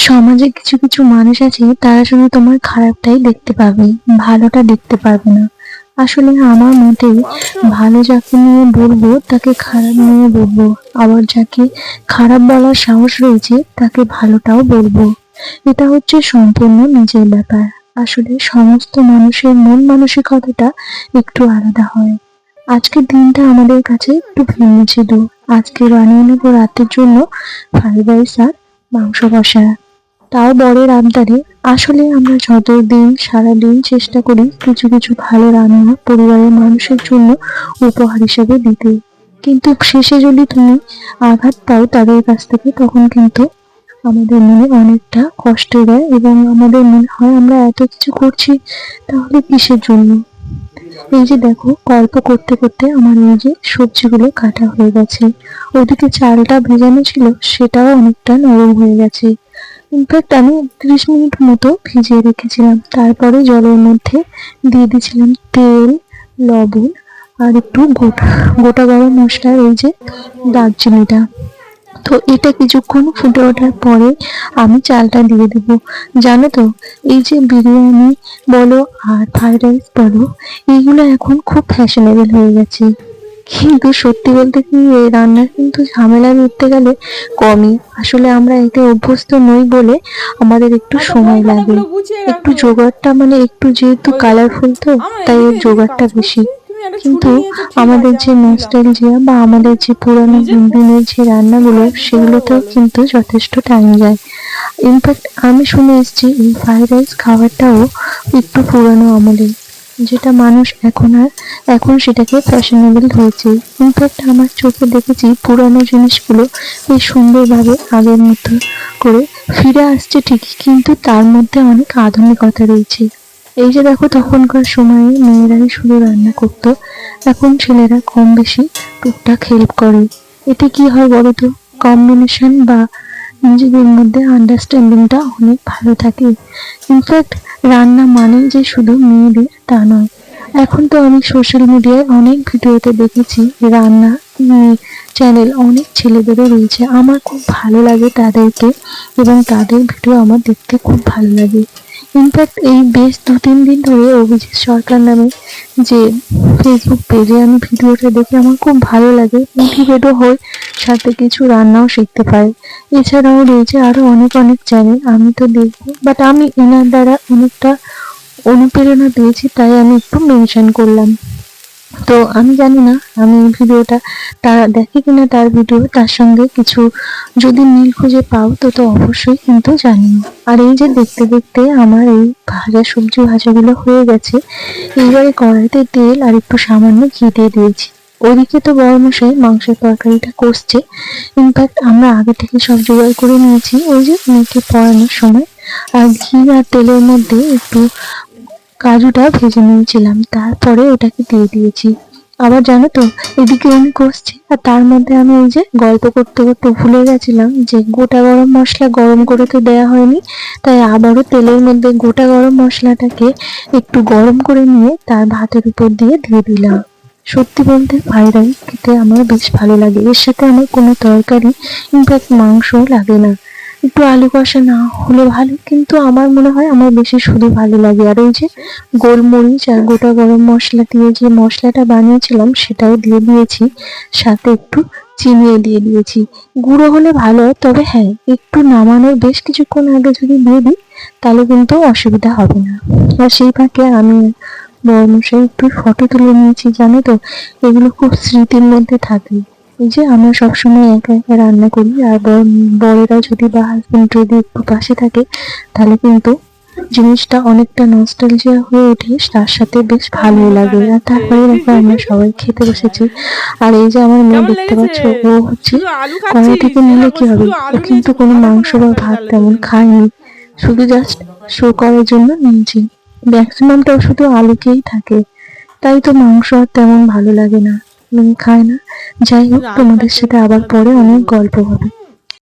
সমাজে কিছু কিছু মানুষ আছে, তারা শুধু তোমার খারাপটাই দেখতে পাবে, ভালোটা দেখতে পারবে না। আসলে আমার মতে ভালো যাকে নিয়ে বলব, তাকে খারাপ নিয়ে বলব। আবার যাকে খারাপ বলার সাহস রয়েছে, তাকে ভালোটাও বলব। এটা হচ্ছে সম্পূর্ণ নিজের ব্যাপার। আসলে সমস্ত মানুষের মন মানসিকতাটা একটু আলাদা হয়। আজকের দিনটা আমাদের কাছে একটু ভিন্ন ছিল। আজকে বানিয়ে নেব রাতের জন্য ফ্রাইড রাইস আর মাংস কষা। তাও বরের আবদারে, আসলে আমরা যতদিন সারাদিন চেষ্টা করি কিছু কিছু ভালো রান্না পরিবারের মানুষের জন্য উপহার হিসেবে দিতে। কিন্তু শেষে যদি তুমি আঘাত পাও তাদের কাছ থেকে, তখন কিন্তু আমাদের মনে অনেকটা কষ্ট দেয় এবং আমাদের মনে হয় আমরা এত কিছু করছি তাহলে কিসের জন্য? এই যে দেখো, গল্প করতে করতে আমার এই যে সবজিগুলো কাটা হয়ে গেছে। ওদিকে চালটা ভেজানো ছিল, সেটাও অনেকটা নরম হয়ে গেছে। ইনফ্যাক্ট আমি ত্রিশ মিনিট মতো ভিজিয়ে রেখেছিলাম। তারপরে জলের মধ্যে দিয়ে দিয়েছিলাম তেল, লবণ আর একটু গোটা। গরম মশলা এই যে দারচিনিটা। তো এটা কিছুক্ষণ ফুটে ওঠার পরে আমি চালটা দিয়ে দেব। জানো তো, এই যে বিরিয়ানি বলো আর ফ্রাইড রাইস বলো এইগুলো এখন খুব ফ্যাশনেবল হয়ে গেছে। কিন্তু সত্যি বলতে কি এই রান্নার কিন্তু ঝামেলা মিটতে গেলে কমই। আসলে আমরা এতে অভ্যস্ত নই বলে আমাদের একটু সময় লাগে। একটু জোগাড়টা মানে একটু যেহেতু কালারফুল তো তাই এর জোগাড়টা বেশি। কিন্তু আমাদের যে নস্টালজিয়া বা আমাদের যে পুরানো দিনের যে রান্নাগুলো সেগুলোতেও কিন্তু যথেষ্ট টাইম যায়। ইনফ্যাক্ট আমি শুনে এসেছি এই ফ্রাইড রাইস খাবারটাও একটু পুরানো আমলের যেটা মানুষ এখন আর এখন সেটাকে ফ্যাশনেবল হয়েছে ইনফ্যাক্ট আমার চোখে দেখেছি পুরানো জিনিসগুলো বেশ সুন্দরভাবে আগের মতো করে ফিরে আসছে ঠিকই, কিন্তু তার মধ্যে অনেক আধুনিকতা রয়েছে। এই যে দেখো, তখনকার সময়ে মেয়েরাই শুধু রান্না করতো, এখন ছেলেরা কম বেশি টুকটাক হেল্প করে। এতে কি হয় বলো তো? কম্বিনেশন বা নিজেদের মধ্যে আন্ডারস্ট্যান্ডিংটা অনেক ভালো থাকে। ইনফ্যাক্ট রান্না মানে যে শুধু মেয়েদের তা নয়। এখন তো আমি সোশ্যাল মিডিয়ায় অনেক ভিডিওতে দেখেছি রান্না চ্যানেল অনেক ছেলেদেরও রয়েছে। আমার খুব ভালো লাগে তাদেরকে এবং তাদের ভিডিও আমার দেখতে খুব ভালো লাগে। ইনফ্যাক্ট এই বেশ দু তিন দিন ধরে অভিজিৎ সরকার নামে যে ফেসবুক পেজে আমি ভিডিওটা দেখে আমার খুব ভালো লাগে মোটিভেটও হই, সাথে কিছু রান্নাও শিখতে পারি। এছাড়াও রয়েছে আরও অনেক অনেক চ্যানেল আমি তো দেখব বাট আমি এনার দ্বারা অনেকটা অনুপ্রেরণা পেয়েছি, তাই আমি একটু মেনশন করলাম। তো আমি জানি না, আমি এই ভিডিওটা তারা দেখে কিনা তার ভিডিও, তার সঙ্গে কিছু যদি মিল খুঁজে পাও, তো তো অবশ্যই কিন্তু জানি আর এই যে দেখতে দেখতে আমার এই ভাজা সবজি ভাজাগুলো হয়ে গেছে, এইবারে কড়াইতে তেল আর একটু সামান্য ঘি দিয়ে দিয়েছি। ওদিকে তো বড় মশাই মাংসের তরকারিটা কষছে ইনফ্যাক্ট আমরা আগে থেকে সব জোগাড় করে নিয়েছি, ওই যে মেয়েকে পড়ানোর সময়। আর ঘি আর তেলের মধ্যে একটু কাজুটা ভেজে নিয়েছিলাম, তারপরে ওটাকে দিয়ে দিয়েছি। আবার জানো তো, এদিকে উনি কষছে, আর তার মধ্যে আমি ওই যে গল্প করতে করতে ভুলে গেছিলাম যে গোটা গরম মশলা গরম করে তো দেওয়া হয়নি, তাই আবারও তেলের মধ্যে গোটা গরম মশলাটাকে একটু গরম করে নিয়ে তার ভাতের উপর দিয়ে দিয়ে দিলাম। সত্যি বলতে ফ্রাইড রাইস খেতে আমার বেশ ভালো লাগে, এর সাথে আমার কোনো তরকারি ইনফ্যাক্ট মাংসও লাগে না। একটু আলু কষা না হলে ভালো, কিন্তু আমার মনে হয় আমার বেশি শুধু ভালো লাগে। আর ওই যে গোলমরিচ আর গোটা গরম মশলা দিয়ে যে মশলাটা বানিয়েছিলাম, সেটাও দিয়ে দিয়েছি। সাথে একটু চিনিও দিয়ে দিয়েছি। গুঁড়ো হলে ভালো, তবে হ্যাঁ একটু নামানোর বেশ কিছুক্ষণ আগে যদি দিয়ে দিই, তাহলে কিন্তু অসুবিধা হবে না। আর সেই ফাঁকে আমি বড় মশাই একটু ফটো তুলে নিয়েছি, জানো তো? এগুলো খুব স্মৃতির মধ্যে থাকে। যে আমরা সবসময় একা একা রান্না করি আর বড়েরা যদি বা হাজবেন্ড যদি একটু পাশে থাকে তাহলে কিন্তু জিনিসটা অনেকটা নস্টালজিয়া হয়ে ওঠে তার সাথে বেশ ভালো লাগে। আর তারপরে দেখো আমরা সবাই খেতে বসেছি। আর এই যে আমার মেয়ে দেখতে পাচ্ছ ও হচ্ছে কড়াই থেকে নিলে কি হবে? ও কিন্তু কোনো মাংস বা ভাত তেমন খায়নি। শুধু জাস্ট শো করার জন্য নিয়েছি। ম্যাক্সিমামটাও শুধু আলুকেই থাকে। তাই তো মাংস আর তেমন ভালো লাগে না। খায় না। যাই হোক তোমাদের সাথে আবার পরে অনেক গল্প হবে।